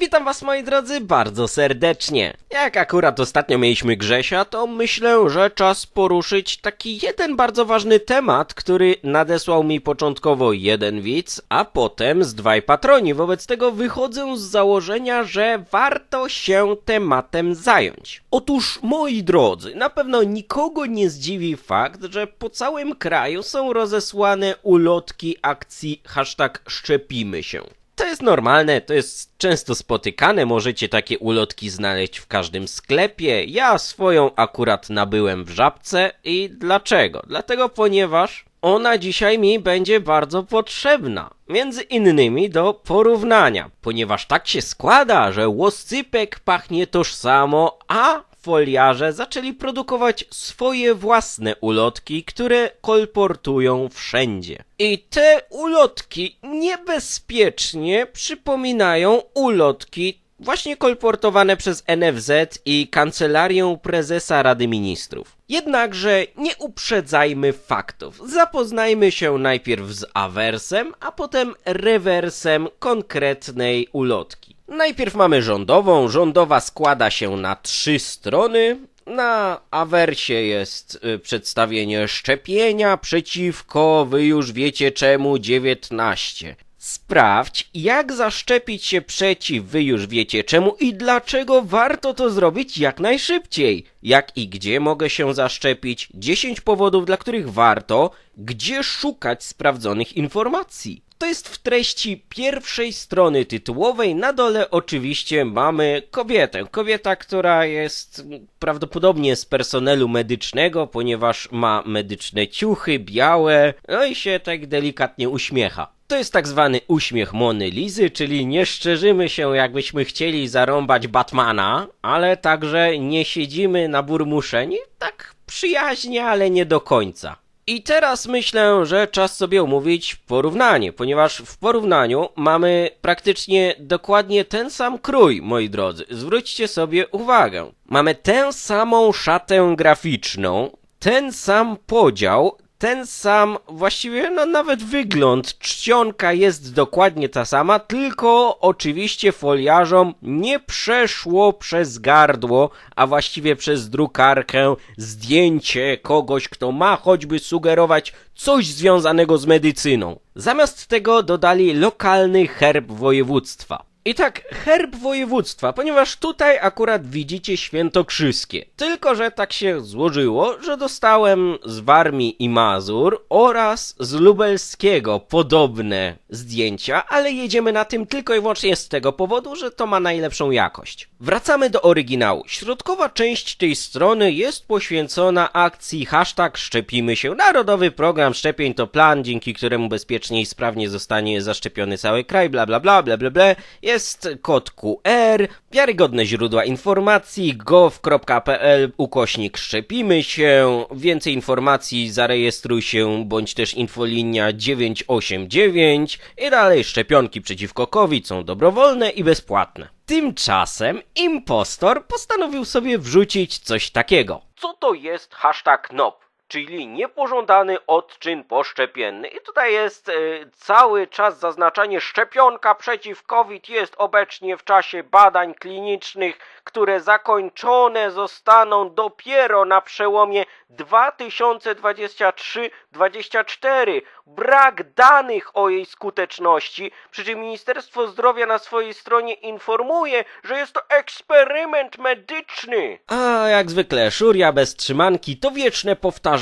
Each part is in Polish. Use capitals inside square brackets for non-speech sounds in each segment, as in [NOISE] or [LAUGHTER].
Witam was moi drodzy bardzo serdecznie. Jak akurat ostatnio mieliśmy Grzesia, to myślę, że czas poruszyć taki jeden bardzo ważny temat, który nadesłał mi początkowo jeden widz, a potem z dwaj patroni. Wobec tego wychodzę z założenia, że warto się tematem zająć. Otóż moi drodzy, na pewno nikogo nie zdziwi fakt, że po całym kraju są rozesłane ulotki akcji hashtag szczepimy się. To jest normalne, to jest często spotykane, możecie takie ulotki znaleźć w każdym sklepie. Ja swoją akurat nabyłem w żabce i dlaczego? Dlatego, ponieważ ona dzisiaj mi będzie bardzo potrzebna. Między innymi do porównania, ponieważ tak się składa, że łoscypek pachnie tożsamo, a foliarze zaczęli produkować swoje własne ulotki, które kolportują wszędzie. I te ulotki niebezpiecznie przypominają ulotki właśnie kolportowane przez NFZ i Kancelarię Prezesa Rady Ministrów. Jednakże nie uprzedzajmy faktów. Zapoznajmy się najpierw z awersem, a potem rewersem konkretnej ulotki. Najpierw mamy rządową. Rządowa składa się na trzy strony. Na awersie jest y, przedstawienie szczepienia przeciwko, wy już wiecie czemu, 19. Sprawdź, jak zaszczepić się przeciw, wy już wiecie czemu i dlaczego warto to zrobić jak najszybciej. Jak i gdzie mogę się zaszczepić, 10 powodów, dla których warto, gdzie szukać sprawdzonych informacji. To jest w treści pierwszej strony tytułowej. Na dole oczywiście mamy kobietę. Kobieta, która jest prawdopodobnie z personelu medycznego, ponieważ ma medyczne ciuchy, białe, no i się tak delikatnie uśmiecha. To jest tak zwany uśmiech Mony Lizy, czyli nie szczerzymy się jakbyśmy chcieli zarąbać Batmana, ale także nie siedzimy na burmuszeni, tak przyjaźnie, ale nie do końca. I teraz myślę, że czas sobie omówić porównanie, ponieważ w porównaniu mamy praktycznie dokładnie ten sam krój, moi drodzy. Zwróćcie sobie uwagę. Mamy tę samą szatę graficzną, ten sam podział, ten sam, właściwie no nawet wygląd, czcionka jest dokładnie ta sama, tylko oczywiście foliarzom nie przeszło przez gardło, a właściwie przez drukarkę zdjęcie kogoś, kto ma choćby sugerować coś związanego z medycyną. Zamiast tego dodali lokalny herb województwa. I tak, herb województwa, ponieważ tutaj akurat widzicie świętokrzyskie. Tylko, że tak się złożyło, że dostałem z Warmii i Mazur oraz z Lubelskiego podobne zdjęcia, ale jedziemy na tym tylko i wyłącznie z tego powodu, że to ma najlepszą jakość. Wracamy do oryginału. Środkowa część tej strony jest poświęcona akcji hashtag szczepimy się. Narodowy program szczepień to plan, dzięki któremu bezpiecznie i sprawnie zostanie zaszczepiony cały kraj, bla bla bla bla bla bla. Jest kod QR, wiarygodne źródła informacji, gov.pl ukośnik szczepimy się, więcej informacji zarejestruj się, bądź też infolinia 989 i dalej szczepionki przeciwko COVID są dobrowolne i bezpłatne. Tymczasem impostor postanowił sobie wrzucić coś takiego. Co to jest hashtag NOP? Czyli niepożądany odczyn poszczepienny. I tutaj jest y, cały czas zaznaczanie szczepionka przeciw COVID jest obecnie w czasie badań klinicznych, które zakończone zostaną dopiero na przełomie 2023-2024. Brak danych o jej skuteczności, przy czym Ministerstwo Zdrowia na swojej stronie informuje, że jest to eksperyment medyczny. A jak zwykle, szuria bez trzymanki to wieczne powtarzanie,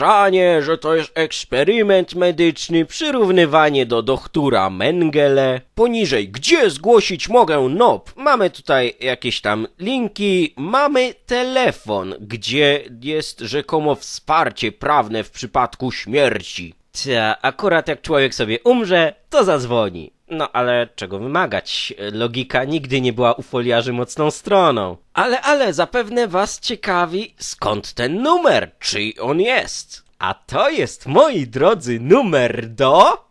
że to jest eksperyment medyczny, przyrównywanie do doktora Mengele. Poniżej, gdzie zgłosić mogę NOP? Mamy tutaj jakieś tam linki, mamy telefon, gdzie jest rzekomo wsparcie prawne w przypadku śmierci. Ta, akurat jak człowiek sobie umrze, to zadzwoni. No ale czego wymagać? Logika nigdy nie była u foliarzy mocną stroną. Ale, ale, zapewne was ciekawi, skąd ten numer? Czyj on jest? A to jest, moi drodzy, numer do...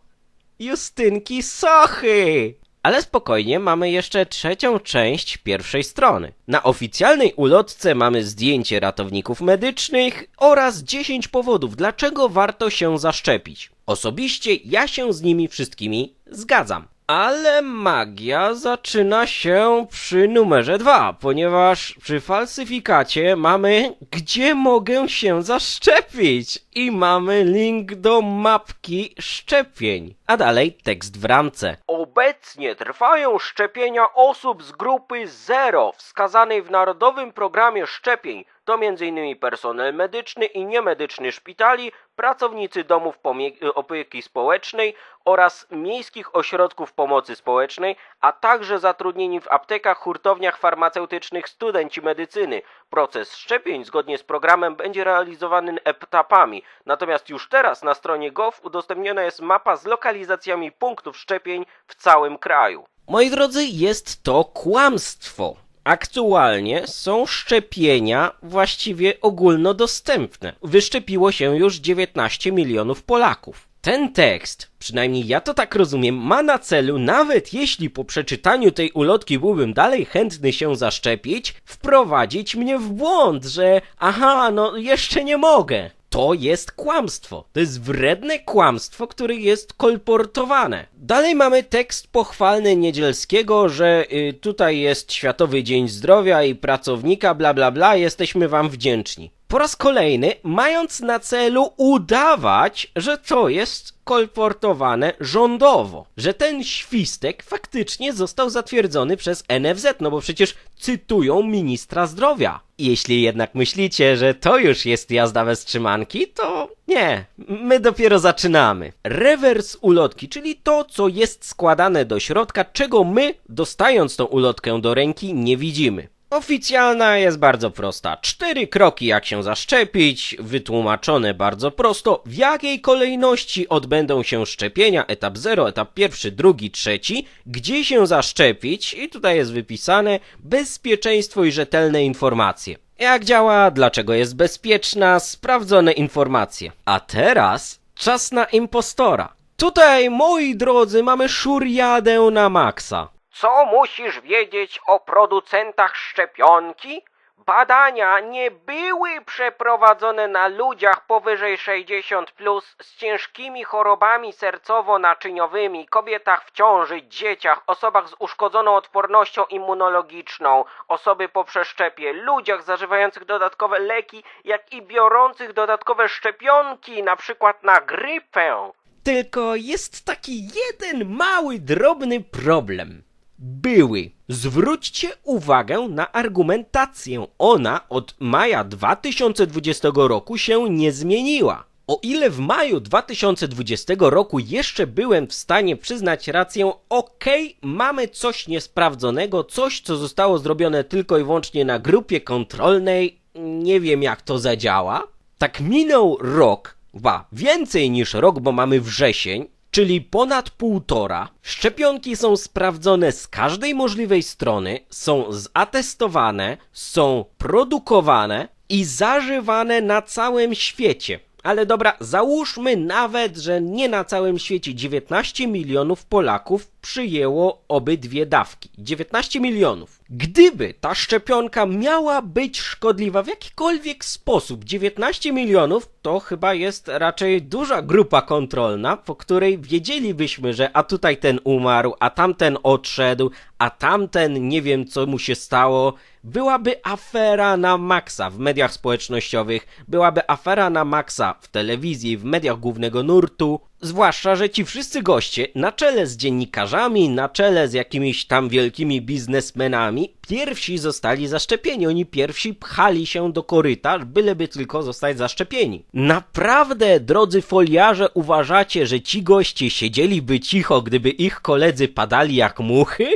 Justynki Sochy! Ale spokojnie, mamy jeszcze trzecią część pierwszej strony. Na oficjalnej ulotce mamy zdjęcie ratowników medycznych oraz 10 powodów, dlaczego warto się zaszczepić. Osobiście ja się z nimi wszystkimi zgadzam. Ale magia zaczyna się przy numerze 2, ponieważ przy falsyfikacie mamy gdzie mogę się zaszczepić i mamy link do mapki szczepień. A dalej tekst w ramce. Obecnie trwają szczepienia osób z grupy 0 wskazanej w Narodowym Programie Szczepień. To m.in. personel medyczny i niemedyczny szpitali, pracownicy domów pomie- opieki społecznej oraz miejskich ośrodków pomocy społecznej, a także zatrudnieni w aptekach, hurtowniach farmaceutycznych studenci medycyny. Proces szczepień zgodnie z programem będzie realizowany etapami, natomiast już teraz na stronie gov udostępniona jest mapa z lokalizacjami punktów szczepień w całym kraju. Moi drodzy, jest to kłamstwo. Aktualnie są szczepienia właściwie ogólnodostępne. Wyszczepiło się już 19 milionów Polaków. Ten tekst, przynajmniej ja to tak rozumiem, ma na celu, nawet jeśli po przeczytaniu tej ulotki byłbym dalej chętny się zaszczepić, wprowadzić mnie w błąd, że aha, no jeszcze nie mogę. To jest kłamstwo. To jest wredne kłamstwo, które jest kolportowane. Dalej mamy tekst pochwalny Niedzielskiego, że y, tutaj jest Światowy Dzień Zdrowia i pracownika, bla bla bla, jesteśmy wam wdzięczni. Po raz kolejny, mając na celu udawać, że to jest kolportowane rządowo, że ten świstek faktycznie został zatwierdzony przez NFZ, no bo przecież cytują ministra zdrowia. Jeśli jednak myślicie, że to już jest jazda bez trzymanki, to nie, my dopiero zaczynamy. Rewers ulotki, czyli to, co jest składane do środka, czego my, dostając tą ulotkę do ręki, nie widzimy. Oficjalna jest bardzo prosta. Cztery kroki jak się zaszczepić, wytłumaczone bardzo prosto, w jakiej kolejności odbędą się szczepienia, etap 0, etap pierwszy, drugi, trzeci, gdzie się zaszczepić i tutaj jest wypisane bezpieczeństwo i rzetelne informacje. Jak działa, dlaczego jest bezpieczna, sprawdzone informacje. A teraz czas na impostora. Tutaj, moi drodzy, mamy szuriadę na maksa. Co musisz wiedzieć o producentach szczepionki? Badania nie były przeprowadzone na ludziach powyżej 60 plus z ciężkimi chorobami sercowo-naczyniowymi, kobietach w ciąży, dzieciach, osobach z uszkodzoną odpornością immunologiczną, osoby po przeszczepie, ludziach zażywających dodatkowe leki, jak i biorących dodatkowe szczepionki, na przykład na grypę. Tylko jest taki jeden mały, drobny problem były. Zwróćcie uwagę na argumentację. Ona od maja 2020 roku się nie zmieniła. O ile w maju 2020 roku jeszcze byłem w stanie przyznać rację, okej, mamy coś niesprawdzonego, coś co zostało zrobione tylko i wyłącznie na grupie kontrolnej, nie wiem jak to zadziała. Tak minął rok, ba, więcej niż rok, bo mamy wrzesień, czyli ponad półtora. Szczepionki są sprawdzone z każdej możliwej strony, są zatestowane, są produkowane i zażywane na całym świecie. Ale dobra, załóżmy nawet, że nie na całym świecie 19 milionów Polaków przyjęło obydwie dawki. 19 milionów. Gdyby ta szczepionka miała być szkodliwa w jakikolwiek sposób, 19 milionów to chyba jest raczej duża grupa kontrolna, po której wiedzielibyśmy, że a tutaj ten umarł, a tamten odszedł, a tamten nie wiem co mu się stało. Byłaby afera na maksa w mediach społecznościowych, byłaby afera na maksa w telewizji, w mediach głównego nurtu. Zwłaszcza, że ci wszyscy goście, na czele z dziennikarzami, na czele z jakimiś tam wielkimi biznesmenami, pierwsi zostali zaszczepieni. Oni pierwsi pchali się do koryta, byleby tylko zostać zaszczepieni. Naprawdę, drodzy foliarze, uważacie, że ci goście siedzieliby cicho, gdyby ich koledzy padali jak muchy?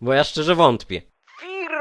Bo ja szczerze wątpię.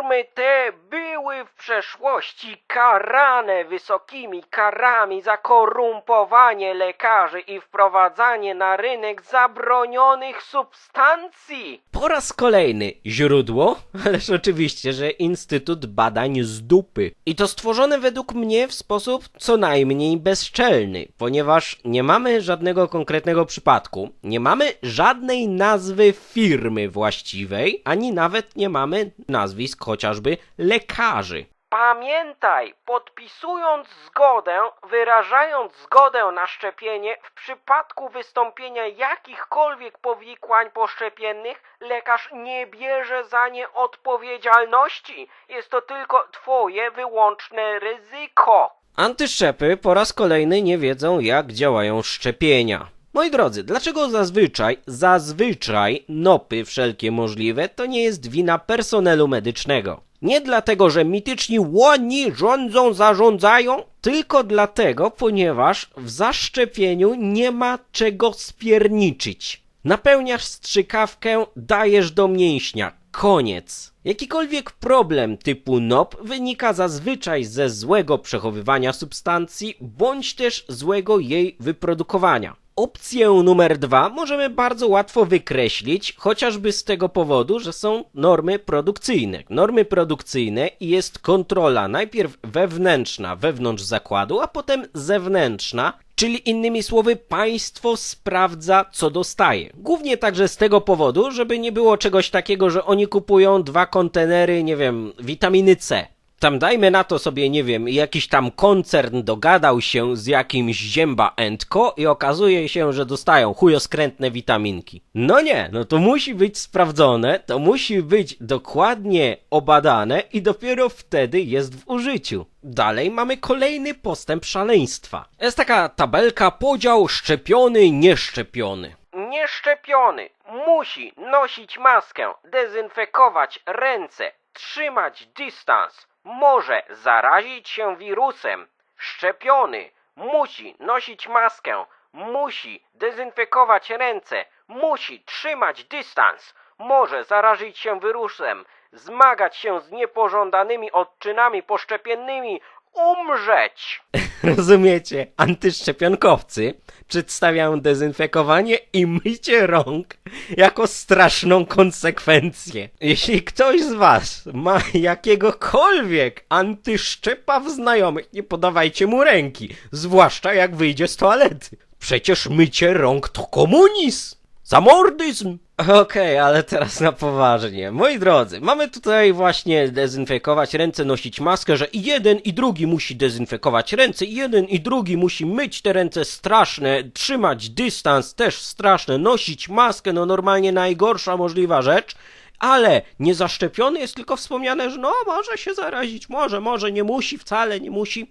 Firmy te były w przeszłości karane wysokimi karami za korumpowanie lekarzy i wprowadzanie na rynek zabronionych substancji. Po raz kolejny źródło, ależ oczywiście, że Instytut Badań z Dupy. I to stworzone według mnie w sposób co najmniej bezczelny, ponieważ nie mamy żadnego konkretnego przypadku, nie mamy żadnej nazwy firmy właściwej, ani nawet nie mamy nazwisk chociażby lekarzy. Pamiętaj, podpisując zgodę, wyrażając zgodę na szczepienie, w przypadku wystąpienia jakichkolwiek powikłań poszczepiennych, lekarz nie bierze za nie odpowiedzialności. Jest to tylko twoje wyłączne ryzyko. Antyszczepy po raz kolejny nie wiedzą, jak działają szczepienia. Moi drodzy, dlaczego zazwyczaj, zazwyczaj nopy wszelkie możliwe to nie jest wina personelu medycznego? Nie dlatego, że mityczni łoni rządzą, zarządzają, tylko dlatego, ponieważ w zaszczepieniu nie ma czego spierniczyć. Napełniasz strzykawkę, dajesz do mięśnia. Koniec. Jakikolwiek problem typu NOP wynika zazwyczaj ze złego przechowywania substancji bądź też złego jej wyprodukowania. Opcję numer dwa możemy bardzo łatwo wykreślić, chociażby z tego powodu, że są normy produkcyjne. Normy produkcyjne i jest kontrola najpierw wewnętrzna wewnątrz zakładu, a potem zewnętrzna, Czyli innymi słowy, państwo sprawdza, co dostaje. Głównie także z tego powodu, żeby nie było czegoś takiego, że oni kupują dwa kontenery, nie wiem, witaminy C. Tam dajmy na to sobie, nie wiem, jakiś tam koncern dogadał się z jakimś Zięba Co i okazuje się, że dostają chujoskrętne witaminki. No nie, no to musi być sprawdzone, to musi być dokładnie obadane i dopiero wtedy jest w użyciu. Dalej mamy kolejny postęp szaleństwa. Jest taka tabelka podział szczepiony, nieszczepiony. Nieszczepiony musi nosić maskę, dezynfekować ręce, trzymać dystans, może zarazić się wirusem. Szczepiony. Musi nosić maskę, musi dezynfekować ręce, musi trzymać dystans, może zarazić się wirusem, zmagać się z niepożądanymi odczynami poszczepiennymi, umrzeć. [LAUGHS] Rozumiecie? Antyszczepionkowcy przedstawiają dezynfekowanie i mycie rąk jako straszną konsekwencję. Jeśli ktoś z was ma jakiegokolwiek antyszczepa w znajomych, nie podawajcie mu ręki, zwłaszcza jak wyjdzie z toalety. Przecież mycie rąk to komunizm! Zamordyzm! Okej, ale teraz na poważnie. Moi drodzy, mamy tutaj właśnie dezynfekować ręce, nosić maskę, że i jeden i drugi musi dezynfekować ręce, i jeden i drugi musi myć te ręce straszne, trzymać dystans też straszne, nosić maskę, no normalnie najgorsza możliwa rzecz. Ale niezaszczepiony jest tylko wspomniane, że no może się zarazić, może, może, nie musi, wcale nie musi,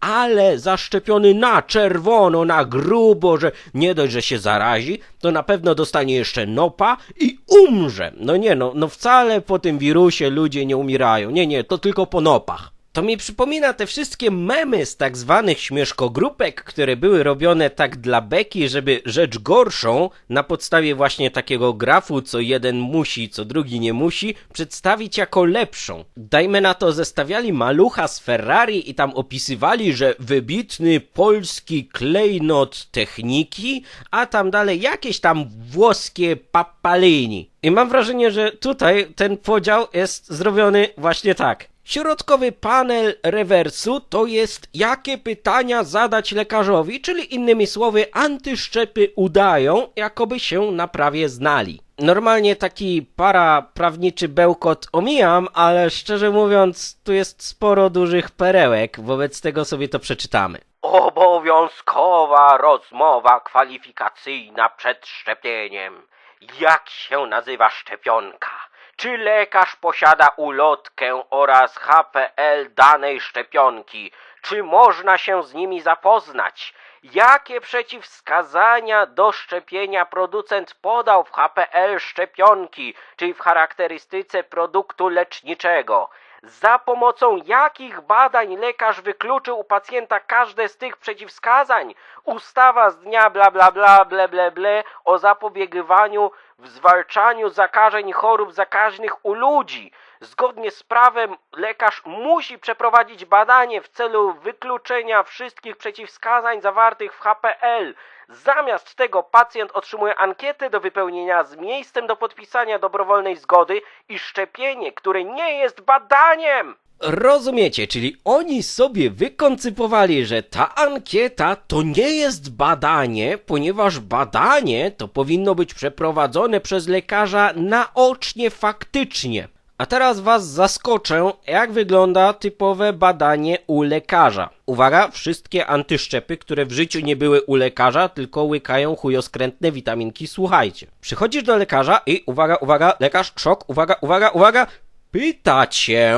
ale zaszczepiony na czerwono, na grubo, że nie dość, że się zarazi, to na pewno dostanie jeszcze nopa i umrze. No nie, no, no wcale po tym wirusie ludzie nie umierają, nie, nie, to tylko po nopach. To mi przypomina te wszystkie memy z tak zwanych śmieszkogrupek, które były robione tak dla beki, żeby rzecz gorszą na podstawie właśnie takiego grafu, co jeden musi, co drugi nie musi, przedstawić jako lepszą. Dajmy na to, zestawiali malucha z Ferrari i tam opisywali, że wybitny polski klejnot techniki, a tam dalej jakieś tam włoskie papalini. I mam wrażenie, że tutaj ten podział jest zrobiony właśnie tak. Środkowy panel rewersu to jest jakie pytania zadać lekarzowi, czyli innymi słowy antyszczepy udają, jakoby się na prawie znali. Normalnie taki paraprawniczy bełkot omijam, ale szczerze mówiąc tu jest sporo dużych perełek, wobec tego sobie to przeczytamy. Obowiązkowa rozmowa kwalifikacyjna przed szczepieniem. Jak się nazywa szczepionka? Czy lekarz posiada ulotkę oraz HPL danej szczepionki? Czy można się z nimi zapoznać? Jakie przeciwwskazania do szczepienia producent podał w HPL szczepionki, czyli w charakterystyce produktu leczniczego? Za pomocą jakich badań lekarz wykluczył u pacjenta każde z tych przeciwwskazań? Ustawa z dnia bla bla bla ble ble ble o zapobiegywaniu w zwalczaniu zakażeń i chorób zakaźnych u ludzi. Zgodnie z prawem lekarz musi przeprowadzić badanie w celu wykluczenia wszystkich przeciwwskazań zawartych w HPL. Zamiast tego pacjent otrzymuje ankietę do wypełnienia z miejscem do podpisania dobrowolnej zgody i szczepienie, które nie jest badaniem. Rozumiecie, czyli oni sobie wykoncypowali, że ta ankieta to nie jest badanie, ponieważ badanie to powinno być przeprowadzone przez lekarza naocznie, faktycznie. A teraz was zaskoczę, jak wygląda typowe badanie u lekarza. Uwaga, wszystkie antyszczepy, które w życiu nie były u lekarza, tylko łykają chujoskrętne witaminki, słuchajcie. Przychodzisz do lekarza i uwaga, uwaga, lekarz, szok, uwaga, uwaga, uwaga, pyta cię,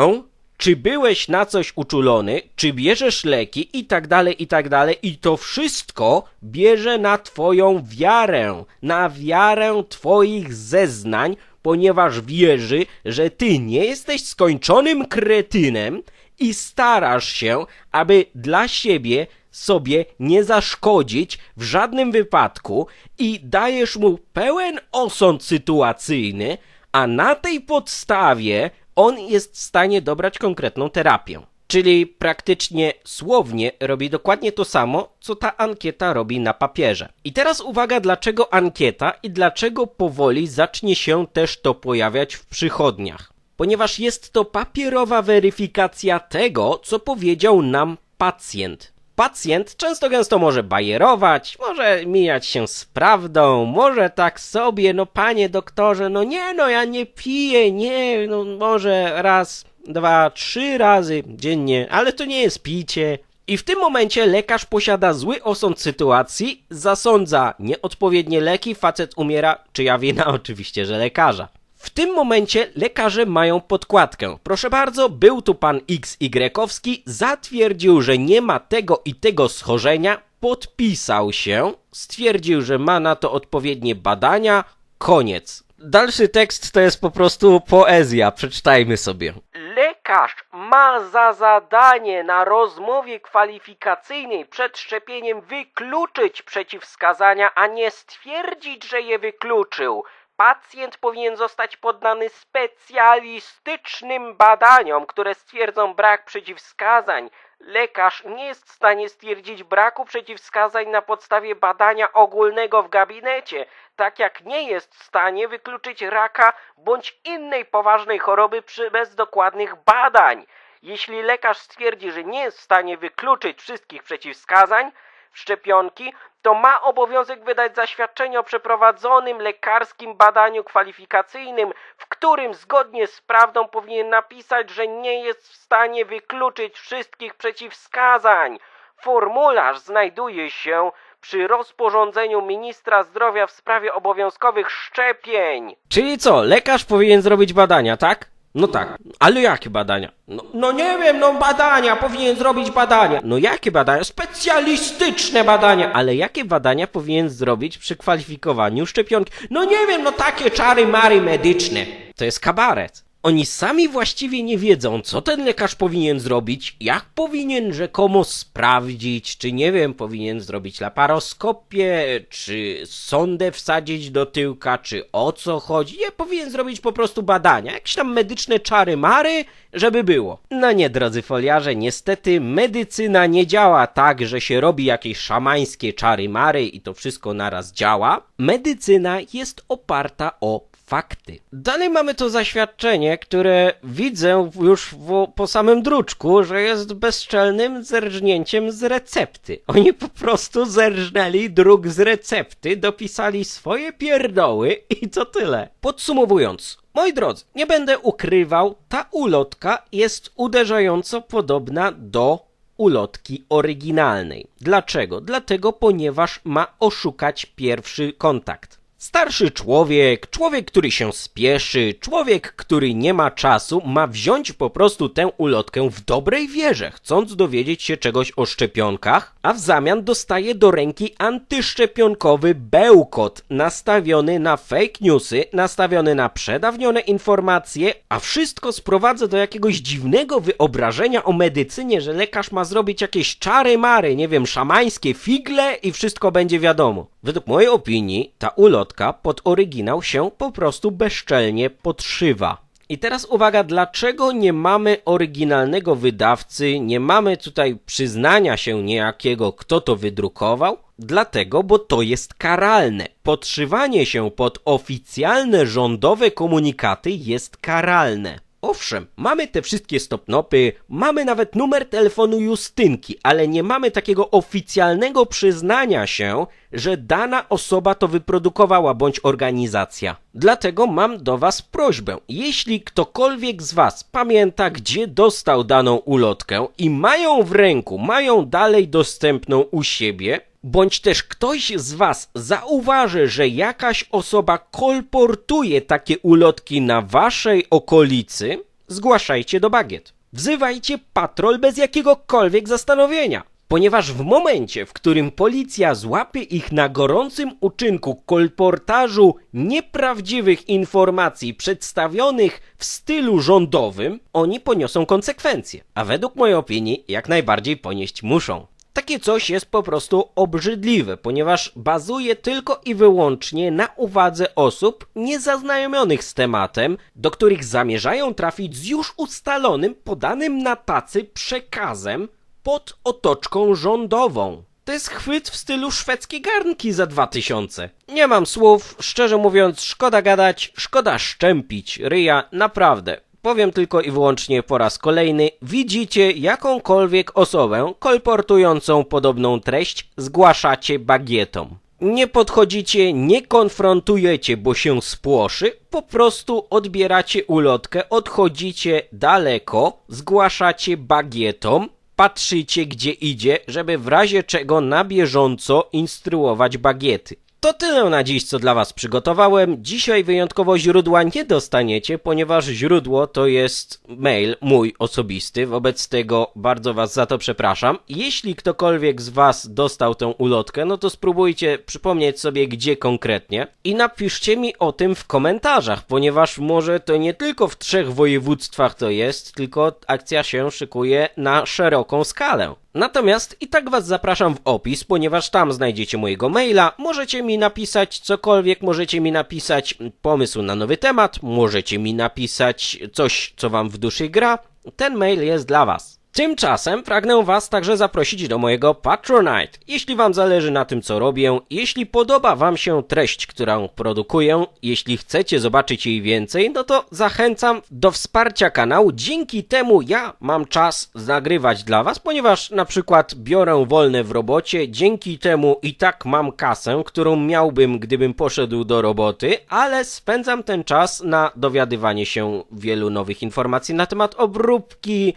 czy byłeś na coś uczulony, czy bierzesz leki? I tak dalej, i tak dalej. I to wszystko bierze na twoją wiarę, na wiarę twoich zeznań, ponieważ wierzy, że ty nie jesteś skończonym kretynem i starasz się, aby dla siebie sobie nie zaszkodzić w żadnym wypadku i dajesz mu pełen osąd sytuacyjny, a na tej podstawie on jest w stanie dobrać konkretną terapię. Czyli praktycznie słownie robi dokładnie to samo, co ta ankieta robi na papierze. I teraz uwaga, dlaczego ankieta i dlaczego powoli zacznie się też to pojawiać w przychodniach. Ponieważ jest to papierowa weryfikacja tego, co powiedział nam pacjent. Pacjent często gęsto może bajerować, może mijać się z prawdą, może tak sobie, no panie doktorze, no nie, no ja nie piję, nie, no może raz, dwa, trzy razy dziennie, ale to nie jest picie. I w tym momencie lekarz posiada zły osąd sytuacji, zasądza nieodpowiednie leki, facet umiera, czyja wina? [LAUGHS] Oczywiście, że lekarza. W tym momencie lekarze mają podkładkę. Proszę bardzo, był tu pan XY-owski, zatwierdził, że nie ma tego i tego schorzenia, podpisał się, stwierdził, że ma na to odpowiednie badania, koniec. Dalszy tekst to jest po prostu poezja, przeczytajmy sobie. Lekarz ma za zadanie na rozmowie kwalifikacyjnej przed szczepieniem wykluczyć przeciwwskazania, a nie stwierdzić, że je wykluczył. Pacjent powinien zostać poddany specjalistycznym badaniom, które stwierdzą brak przeciwwskazań. Lekarz nie jest w stanie stwierdzić braku przeciwwskazań na podstawie badania ogólnego w gabinecie, tak jak nie jest w stanie wykluczyć raka bądź innej poważnej choroby przy bez dokładnych badań. Jeśli lekarz stwierdzi, że nie jest w stanie wykluczyć wszystkich przeciwwskazań, szczepionki, to ma obowiązek wydać zaświadczenie o przeprowadzonym lekarskim badaniu kwalifikacyjnym, w którym zgodnie z prawdą powinien napisać, że nie jest w stanie wykluczyć wszystkich przeciwwskazań. Formularz znajduje się przy rozporządzeniu ministra zdrowia w sprawie obowiązkowych szczepień. Czyli co, lekarz powinien zrobić badania, tak? No tak, ale jakie badania? No, no nie wiem, no badania, powinien zrobić badania. No jakie badania? Specjalistyczne badania. Ale jakie badania powinien zrobić przy kwalifikowaniu szczepionki? No nie wiem, no takie czary mary medyczne. To jest kabaret. Oni sami właściwie nie wiedzą, co ten lekarz powinien zrobić, jak powinien rzekomo sprawdzić, czy nie wiem, powinien zrobić laparoskopię, czy sondę wsadzić do tyłka, czy o co chodzi. Nie, powinien zrobić po prostu badania, jakieś tam medyczne czary mary, żeby było. No nie, drodzy foliarze, niestety medycyna nie działa tak, że się robi jakieś szamańskie czary mary i to wszystko naraz działa. Medycyna jest oparta o fakty. Dalej mamy to zaświadczenie, które widzę już w, po samym druczku, że jest bezczelnym zerżnięciem z recepty. Oni po prostu zerżnęli druk z recepty, dopisali swoje pierdoły i to tyle. Podsumowując, moi drodzy, nie będę ukrywał, ta ulotka jest uderzająco podobna do ulotki oryginalnej. Dlaczego? Dlatego, ponieważ ma oszukać pierwszy kontakt. Starszy człowiek, człowiek, który się spieszy, człowiek, który nie ma czasu, ma wziąć po prostu tę ulotkę w dobrej wierze, chcąc dowiedzieć się czegoś o szczepionkach, a w zamian dostaje do ręki antyszczepionkowy bełkot nastawiony na fake newsy, nastawiony na przedawnione informacje, a wszystko sprowadza do jakiegoś dziwnego wyobrażenia o medycynie, że lekarz ma zrobić jakieś czary mary, nie wiem, szamańskie figle i wszystko będzie wiadomo. Według mojej opinii ta ulotka pod oryginał się po prostu bezczelnie podszywa. I teraz uwaga, dlaczego nie mamy oryginalnego wydawcy, nie mamy tutaj przyznania się niejakiego, kto to wydrukował? Dlatego, bo to jest karalne. Podszywanie się pod oficjalne rządowe komunikaty jest karalne. Owszem, mamy te wszystkie stopnopy, mamy nawet numer telefonu Justynki, ale nie mamy takiego oficjalnego przyznania się, że dana osoba to wyprodukowała bądź organizacja. Dlatego mam do Was prośbę. Jeśli ktokolwiek z Was pamięta, gdzie dostał daną ulotkę i mają w ręku, mają dalej dostępną u siebie, bądź też ktoś z Was zauważy, że jakaś osoba kolportuje takie ulotki na Waszej okolicy, zgłaszajcie do bagiet. Wzywajcie patrol bez jakiegokolwiek zastanowienia. Ponieważ w momencie, w którym policja złapie ich na gorącym uczynku kolportażu nieprawdziwych informacji przedstawionych w stylu rządowym, oni poniosą konsekwencje. A według mojej opinii jak najbardziej ponieść muszą. Takie coś jest po prostu obrzydliwe, ponieważ bazuje tylko i wyłącznie na uwadze osób niezaznajomionych z tematem, do których zamierzają trafić z już ustalonym, podanym na tacy przekazem pod otoczką rządową. To jest chwyt w stylu szwedzkie garnki za 2000. Nie mam słów, szczerze mówiąc, szkoda gadać, szkoda szczępić ryja, naprawdę. Powiem tylko i wyłącznie po raz kolejny, widzicie jakąkolwiek osobę kolportującą podobną treść, zgłaszacie bagietom. Nie podchodzicie, nie konfrontujecie, bo się spłoszy, po prostu odbieracie ulotkę, odchodzicie daleko, zgłaszacie bagietom, patrzycie gdzie idzie, żeby w razie czego na bieżąco instruować bagiety. To tyle na dziś, co dla Was przygotowałem. Dzisiaj wyjątkowo źródła nie dostaniecie, ponieważ źródło to jest mail mój osobisty. Wobec tego bardzo Was za to przepraszam. Jeśli ktokolwiek z Was dostał tę ulotkę, no to spróbujcie przypomnieć sobie, gdzie konkretnie i napiszcie mi o tym w komentarzach, ponieważ może to nie tylko w trzech województwach to jest, tylko akcja się szykuje na szeroką skalę. Natomiast i tak Was zapraszam w opis, ponieważ tam znajdziecie mojego maila. Możecie mi napisać cokolwiek, możecie mi napisać pomysł na nowy temat, możecie mi napisać coś, co Wam w duszy gra. Ten mail jest dla Was. Tymczasem pragnę Was także zaprosić do mojego Patronite. Jeśli Wam zależy na tym, co robię, jeśli podoba Wam się treść, którą produkuję, jeśli chcecie zobaczyć jej więcej, no to zachęcam do wsparcia kanału. Dzięki temu ja mam czas nagrywać dla Was, ponieważ na przykład biorę wolne w robocie, dzięki temu i tak mam kasę, którą miałbym, gdybym poszedł do roboty, ale spędzam ten czas na dowiadywanie się wielu nowych informacji na temat obróbki,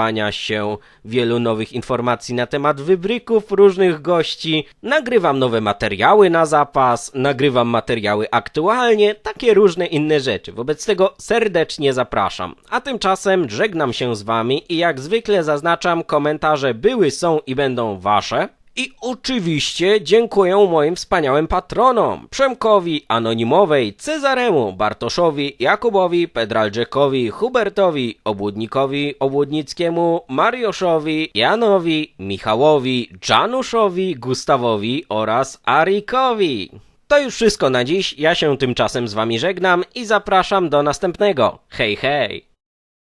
dowiadywania się wielu nowych informacji na temat wybryków różnych gości, nagrywam nowe materiały na zapas, nagrywam materiały aktualnie, takie różne inne rzeczy. Wobec tego serdecznie zapraszam. A tymczasem żegnam się z wami i jak zwykle zaznaczam, komentarze były, są i będą wasze. I oczywiście dziękuję moim wspaniałym patronom Przemkowi, Anonimowej, Cezaremu, Bartoszowi, Jakubowi, Pedraldziekowi, Hubertowi, Obłudnikowi, Obłudnickiemu, Mariuszowi, Janowi, Michałowi, Januszowi, Gustawowi oraz Arikowi. To już wszystko na dziś, ja się tymczasem z wami żegnam i zapraszam do następnego. Hej hej!